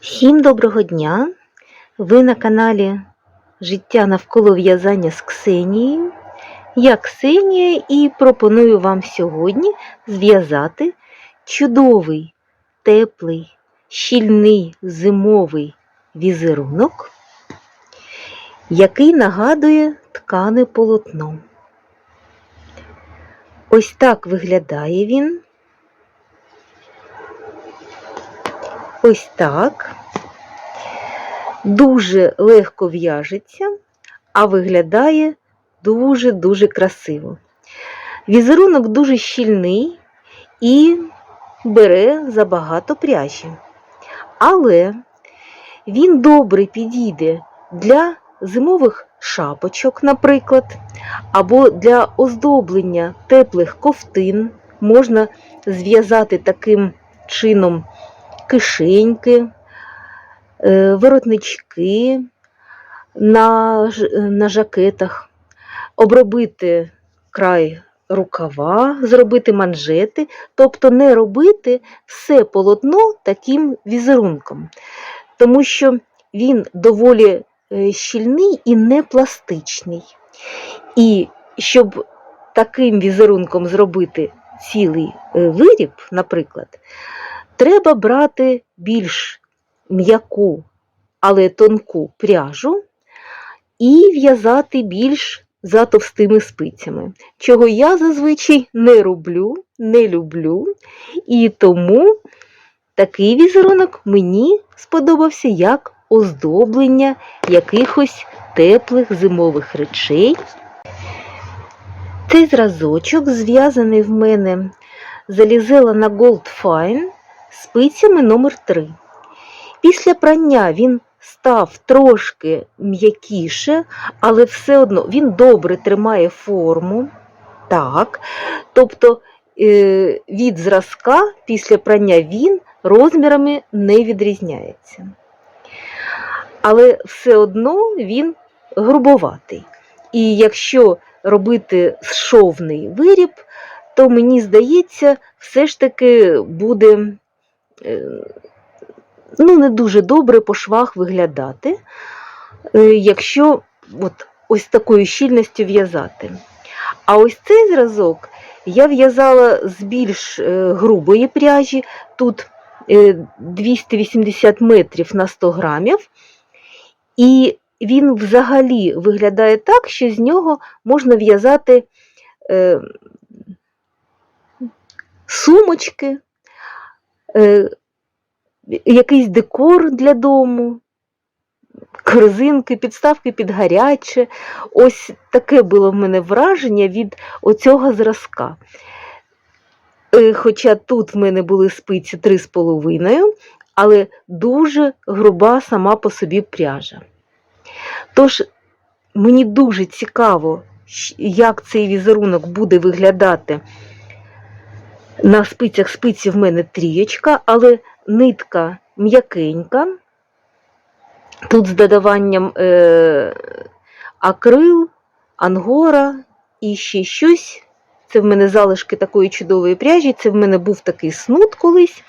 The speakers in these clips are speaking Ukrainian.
Всім доброго дня! Ви на каналі Життя навколо в'язання з Ксенією. Я Ксенія і пропоную вам сьогодні зв'язати чудовий, теплий, щільний зимовий візерунок, який нагадує ткане полотно. Ось так виглядає він. Ось так. Дуже легко в'яжеться, а виглядає дуже-дуже красиво. Візерунок дуже щільний і бере забагато пряжі. Але він добре підійде для зимових шапочок, наприклад, або для оздоблення теплих ковтин. Можна зв'язати таким чином кишеньки, е, воротнички на, на жакетах, обробити край рукава, зробити манжети, тобто не робити все полотно таким візерунком, тому що він доволі е, щільний і не пластичний. І щоб таким візерунком зробити цілий е, виріб, наприклад, треба брати більш м'яку, але тонку пряжу і в'язати більш за товстими спицями, чого я зазвичай не роблю, не люблю. І тому такий візерунок мені сподобався як оздоблення якихось теплих зимових речей. Цей зразочок зв'язаний в мене залізела на Gold Fine спицями номер 3 Після прання він став трошки м'якіше, але все одно він добре тримає форму. Так. Тобто е, від зразка після прання він розмірами не відрізняється. Але все одно він грубоватий. І якщо робити шовний виріб, то мені здається, все ж таки буде ну, не дуже добре по швах виглядати, е, якщо от ось такою щільністю в'язати. А ось цей зразок я в'язала з більш е, грубої пряжі, тут е, 280 метрів на 100 грамів, і він взагалі виглядає так, що з нього можна в'язати е, сумочки, е, якийсь декор для дому, корзинки, підставки під гаряче. Ось таке було в мене враження від оцього зразка. Е, Хоча тут в мене були спиці 3,5, але дуже груба сама по собі пряжа. Тож мені дуже цікаво, як цей візерунок буде виглядати. На спицях спиці в мене трієчка, але нитка м'якенька. Тут з додаванням е, акрил, ангора і ще щось. Це в мене залишки такої чудової пряжі, це в мене був такий снуд колись.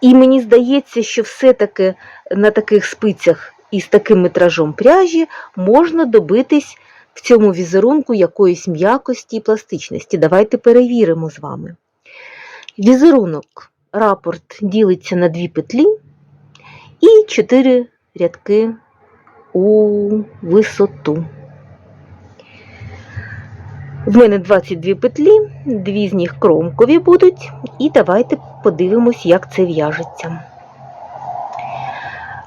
І мені здається, що все-таки на таких спицях із таким метражом пряжі можна добитись в цьому візерунку якоїсь м'якості і пластичності. Давайте перевіримо з вами. Візерунок рапорт ділиться на дві петлі і чотири рядки у висоту. В мене 22 петлі, дві з них кромкові будуть, і давайте подивимось, як це в'яжеться.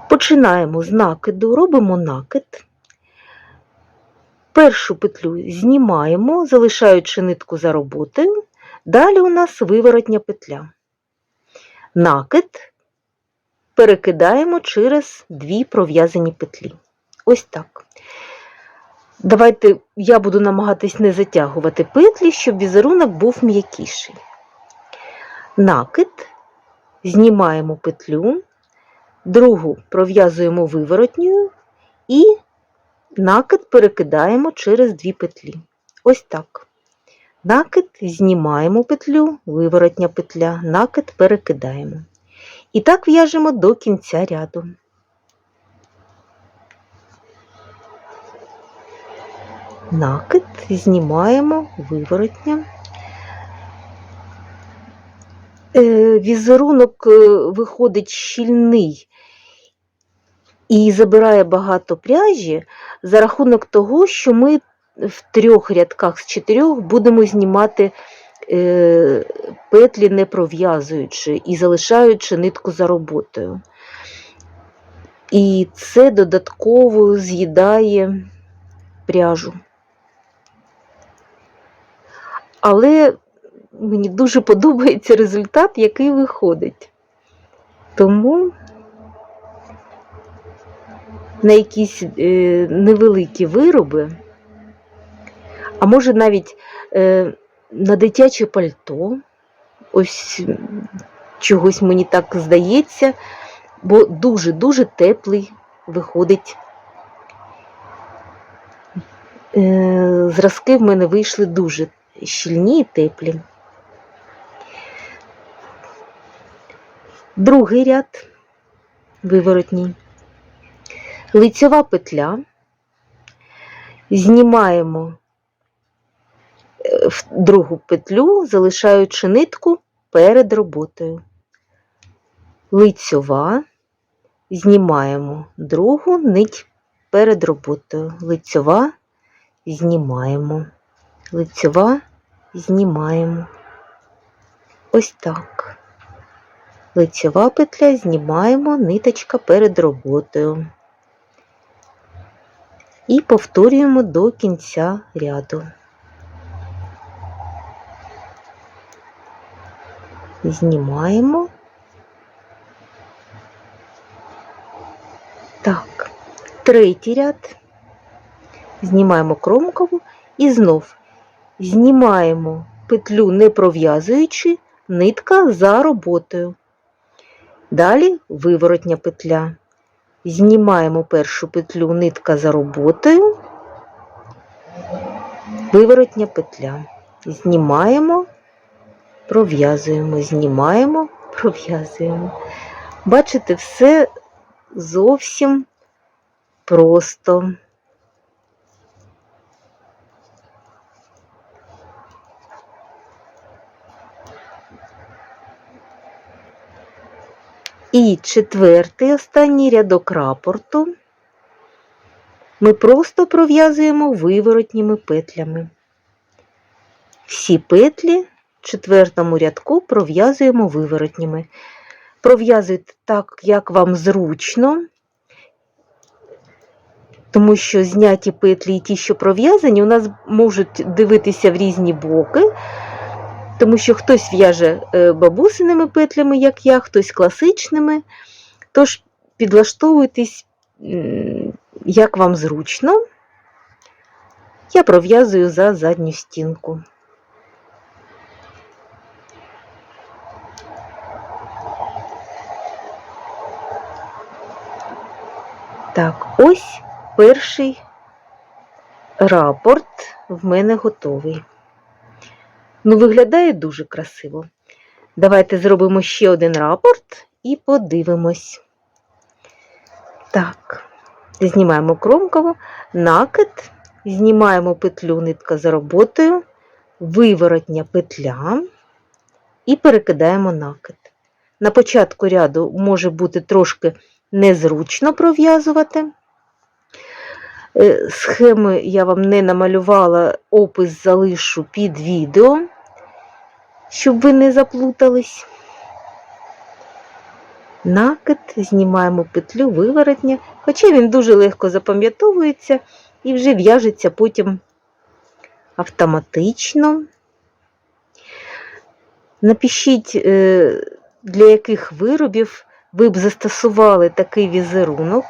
Починаємо з накиду, робимо накид. Першу петлю знімаємо, залишаючи нитку за роботою. Далі у нас виворотня петля. Накид перекидаємо через дві пров'язані петлі. Ось так. Давайте я буду намагатись не затягувати петлі, щоб візерунок був м'якіший. Накид, знімаємо петлю, другу пров'язуємо виворотньою і накид перекидаємо через дві петлі. Ось так. Накид знімаємо петлю, виворотня петля, накид перекидаємо. І так в'яжемо до кінця ряду. Накид знімаємо виворотня. Е, Візерунок е, виходить щільний і забирає багато пряжі за рахунок того, що ми в трьох рядках з чотирьох будемо знімати е, петлі не пров'язуючи і залишаючи нитку за роботою. І це додатково з'їдає пряжу. Але мені дуже подобається результат, який виходить. Тому на якісь е, невеликі вироби, а може навіть е, на дитяче пальто, ось чогось мені так здається, бо дуже-дуже теплий виходить. Е, зразки в мене вийшли дуже щільні і теплі. Другий ряд виворотній. Лицьова петля. Знімаємо в другу петлю, залишаючи нитку перед роботою. Лицьова, знімаємо другу нить перед роботою. Лицьова, знімаємо. Лицьова, знімаємо. Ось так. Лицьова петля, знімаємо ниточка перед роботою. І повторюємо до кінця ряду. Знімаємо. Так, третій ряд. Знімаємо кромкову і знов знімаємо петлю не пров'язуючи, нитка за роботою. Далі виворотня петля. Знімаємо першу петлю нитка за роботою, виворотня петля. Знімаємо, пров'язуємо, знімаємо, пров'язуємо. Бачите, все зовсім просто. І четвертий останній рядок рапорту ми просто пров'язуємо виворотніми петлями. Всі петлі четвертому рядку пров'язуємо виворотніми. Пров'язуйте так, як вам зручно, тому що зняті петлі і ті, що пров'язані, у нас можуть дивитися в різні боки тому що хтось в'яже е, бабусиними петлями, як я, хтось класичними. Тож підлаштовуйтесь, як вам зручно. Я пров'язую за задню стінку. Так, ось перший рапорт в мене готовий. Ну, виглядає дуже красиво. Давайте зробимо ще один рапорт і подивимось. Так, знімаємо кромкову, накид, знімаємо петлю нитка за роботою, виворотня петля і перекидаємо накид. На початку ряду може бути трошки незручно пров'язувати. Е, схеми я вам не намалювала, опис залишу під відео, щоб ви не заплутались. Накид, знімаємо петлю виворотня, хоча він дуже легко запам'ятовується і вже в'яжеться потім автоматично. Напишіть, е, для яких виробів ви б застосували такий візерунок.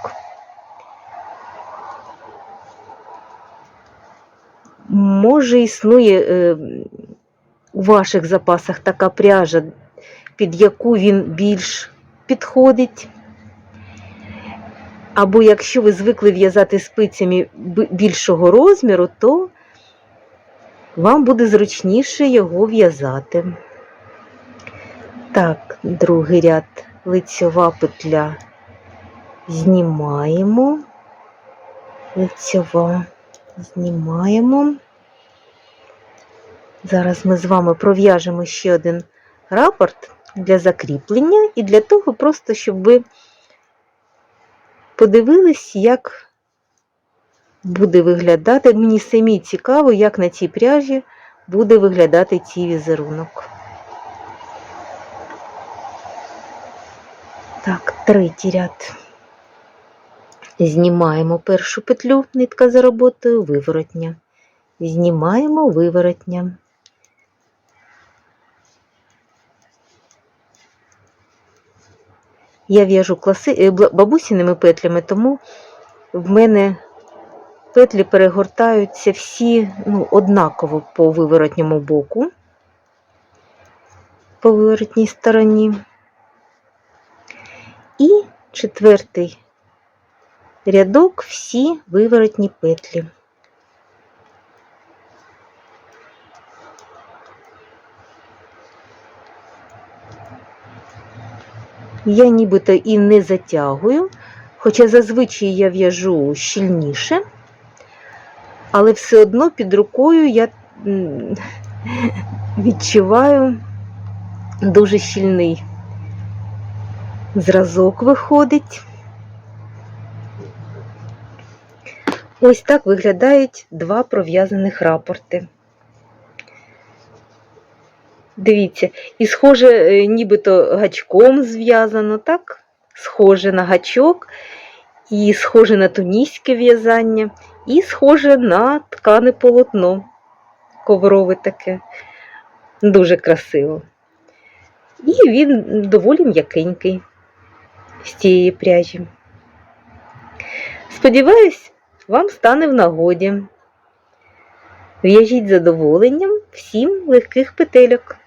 Може, існує е, у ваших запасах така пряжа, під яку він більш підходить. Або якщо ви звикли в'язати спицями більшого розміру, то вам буде зручніше його в'язати. Так, другий ряд лицьова петля знімаємо, лицьова знімаємо. Зараз ми з вами пров'яжемо ще один рапорт для закріплення і для того просто, щоб ви подивились, як буде виглядати. Мені самі цікаво, як на цій пряжі буде виглядати цей візерунок. Так, третій ряд. Знімаємо першу петлю, нитка за роботою, виворотня. Знімаємо виворотня. Я в'яжу класи... е, бабусіними петлями, тому в мене петлі перегортаються всі ну, однаково по виворотньому боку, по виворотній стороні. Четвертий рядок всі виворотні петлі. Я нібито і не затягую, хоча зазвичай я в'яжу щільніше, але все одно під рукою я відчуваю дуже щільний зразок виходить. Ось так виглядають два пров'язаних рапорти. Дивіться, і схоже, е, нібито гачком зв'язано, так? Схоже на гачок, і схоже на туніське в'язання, і схоже на ткане полотно. Коврове таке. Дуже красиво. І він доволі м'якенький з цієї пряжі. Сподіваюсь, вам стане в нагоді. В'яжіть задоволенням всім легких петельок.